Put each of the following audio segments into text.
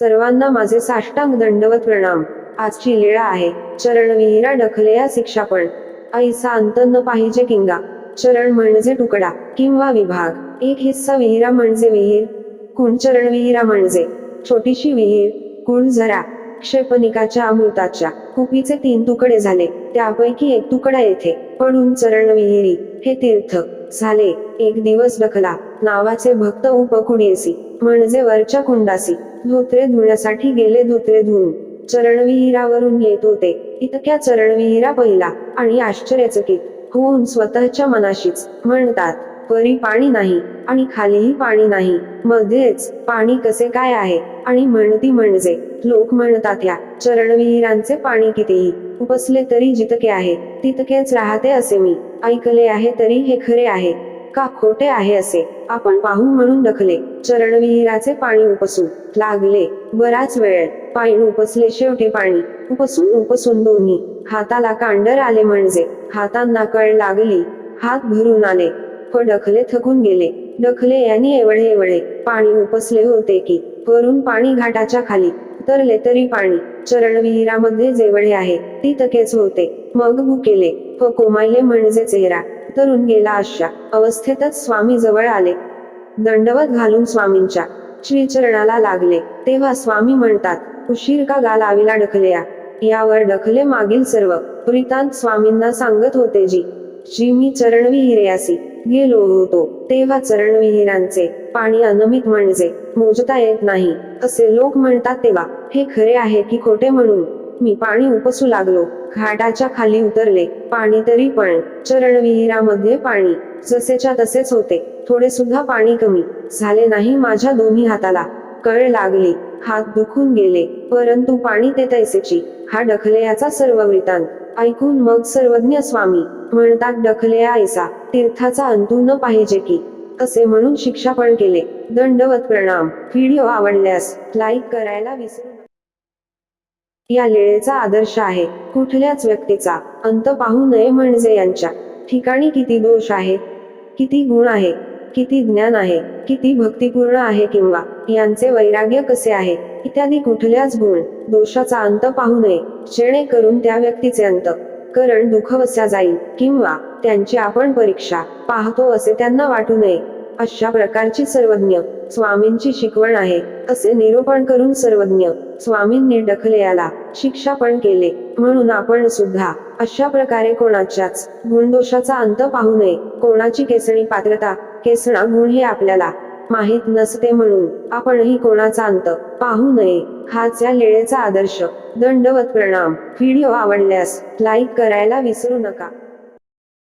सर्वांना माझे साष्टांग दंडवत प्रणाम. आजची लीळा आहे. चरण विहिरा ढकलया शिक्षापण ऐसा अंत न पाहिजे किंगा. चरण म्हणजे तुकडा किंवा विभाग. एक हिस्सा विहिरा म्हणजे विहीर. कुंचरण विहिरा म्हणजे? छोटीशी विहीर. कुण झरा? क्षेपणिकाच्या अमृताच्या. कुपीचे तीन तुकडे झाले. त्यापैकी एक तुकडा येथे. पडून चरण विहिरी. हे तीर्थ. झाले. एक दिवस डखला नावाचे भक्त उपकुडीसी म्हणजे वरच्या कुंडासी. धोत्रे धुण्यासाठी गेले धोत्रे धुवून चरणविहिरावरून येत होते. इतक्या चरणविहिरा पहिला आणि आश्चर्यचकित होऊन स्वतःच्या मनाशीच म्हणतात परी पाणी नाही आणि खालीही पाणी नाही. मध्येच पाणी कसे काय आहे? आणि म्हणती म्हणजे लोक म्हणतात या चरणविहिरांचे पाणी कितीही उपसले तरी जितके आहे तितकेच राहते असे मी. ऐकले आहे तरी हे खरे आहे. का खोटे आहे असे आपण पाहू म्हणून डखले चरणविहिराचे पाणी उपसू. लागले. बराच वेळ. पाणी उपसले शेवटी पाणी. उपसून उपसून दोन्ही. हाताला कांडर आले म्हणजे. हातांना कळ लागली. हात भरून आले. व डखले थकून गेले. डखले यांनी एवढे एवढे पाणी उपसले होते की. वरून पाणी घाटाच्या खाली. उतरले तरी पाणी. चरणविहिरामध्ये जेवढे आहे ती तकेच होते. मग भुकेले. व कोमायले म्हणजे चेहरा. तरुण गेला अशा अवस्थेतच स्वामी जवळ आले. दंडवत घालून स्वामींच्या श्रीचरणाला लागले. तेव्हा स्वामी म्हणतात उशीर का गाल आवीला ढकलया? यावर ढकले मागील सर्व. प्रितांत स्वामींना सांगत होते जी जी मी चरणविहिर्यासी. गेलो होतो. तेव्हा चरणविहिरांचे पाणी अनमित म्हणजे मोजता येत नाही. असे लोक म्हणतात तेव्हा. हे खरे आहे की खोटे म्हणून? मी पाणी उपसू लागलो. घाटाच्या खाली उतरले. पाणी तरी पण. चरणविहिरामध्ये पाणी. जसेच्या तसेच होते. थोडे सुद्धा पाणी कमी. झाले नाही माझ्या दोन्ही हाताला. कळ लागली. हात दुखून गेले. परंतु पाणी ते तैसेची. हा डखलेयाचा सर्व वृत्तांत. ऐकून मग सर्वज्ञ स्वामी म्हणतात डखलेया ऐसा. तीर्थाचा अंतू न पाहिजे की. असे म्हणून शिक्षा पण केले. दंडवत प्रणाम. व्हिडिओ आवडल्यास लाईक करायला विसरू या लेळेचा आदर्श आहे. कुठल्याच व्यक्तीचा अंत पाहू नये म्हणजे यांच्या ठिकाणी किती दोष आहे किती गुण आहे किती ज्ञान आहे किती भक्तिपूर्ण आहे किंवा यांचे वैराग्य कसे आहे इत्यादी कुठल्याच गुण दोषाचा अंत पाहू नये. जेणेकरून त्या व्यक्तीचे अंत करण दुःखवस्या जाईल किंवा त्यांची आपण परीक्षा पाहतो असे त्यांना वाटू नये. अशा प्रकारची सर्वज्ञ स्वामींची शिकवण आहे असे निरूपण करून सर्वज्ञ स्वामींनी डखलेयाला शिक्षा पण केले. म्हणून आपण सुद्धा अशा प्रकारे कोणाच्याच गुणदोषाचा अंत पाहू नये. कोणाची केसणी पात्रता केसणा गुण हे आपल्याला माहीत नसते म्हणून आपणही कोणाचा अंत पाहू नये. हाच या लेळेचा आदर्श दंडवत प्रणाम. व्हिडिओ आवडल्यास लाईक करायला विसरू नका.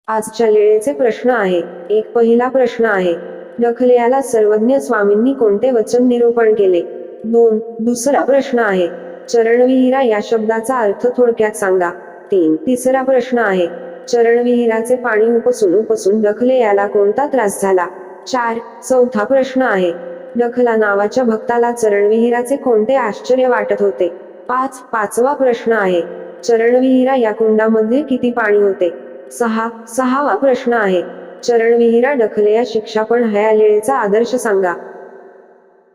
आजच्या लेळेचे प्रश्न आहे. एक पहिला प्रश्न आहे. डखलेयाला सर्वज्ञ स्वामींनी कोणते वचन निरूपण केले? दोन दुसरा प्रश्न आहे. चरणविहिरा या शब्दाचा अर्थ थोडक्यात सांगा. तीन तिसरा प्रश्न आहे. चरणविहिराचे पाणी उपसून उपसून डखले याला कोणता त्रास झाला? चार चौथा प्रश्न आहे. डखला नावाच्या भक्ताला चरणविहिराचे कोणते आश्चर्य वाटत होते? पाच पाचवा प्रश्न आहे. चरणविहिरा या कुंडामध्ये किती पाणी होते? सहा सहावा प्रश्न आहे. चरणविहिरा डखले या शिक्षा पण हया आदर्श सांगा.